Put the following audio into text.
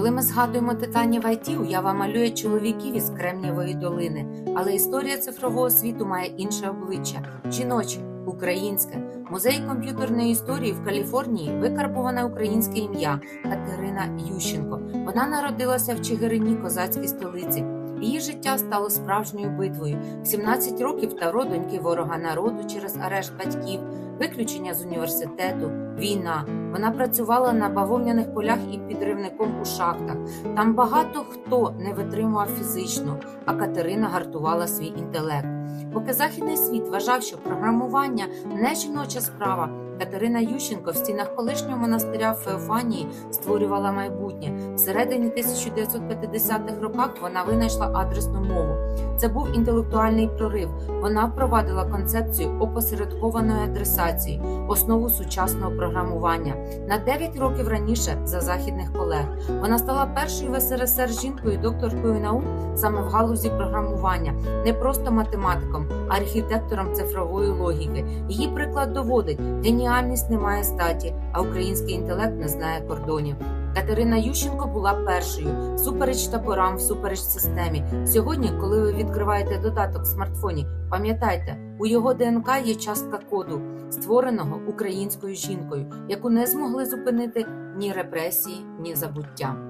Коли ми згадуємо титанів IT, уява малює чоловіків із Кремнєвої долини, але історія цифрового світу має інше обличчя жіноче, українське. Музей комп'ютерної історії в Каліфорнії викарбуване українське ім'я Катерина Ющенко. Вона народилася в Чигирині, козацькій столиці. Її життя стало справжньою битвою. В 17 років Таро доньки ворога народу через арешт батьків, виключення з університету, війна. Вона працювала на бавовняних полях і підривником у шахтах. Там багато хто не витримував фізично, а Катерина гартувала свій інтелект. Поки західний світ вважав, що програмування не жіноча справа, Катерина Ющенко в стінах колишнього монастиря Феофанії створювала майбутнє. Всередині 1950-х роках вона винайшла адресну мову. Це був інтелектуальний прорив. Вона впровадила концепцію опосередкованої адресації, основу сучасного програмування. На 9 років раніше за західних колег вона стала першою в СРСР жінкою, докторкою наук саме в галузі програмування, не просто математиком, а архітектором цифрової логіки. Її приклад доводить, геніальність не має статі, а український інтелект не знає кордонів. Катерина Ющенко була першою супереч таборам, всупереч системі. Сьогодні, коли ви відкриваєте додаток в смартфоні, пам'ятайте, у його ДНК є частка коду, створеного українською жінкою, яку не змогли зупинити ні репресії, ні забуття.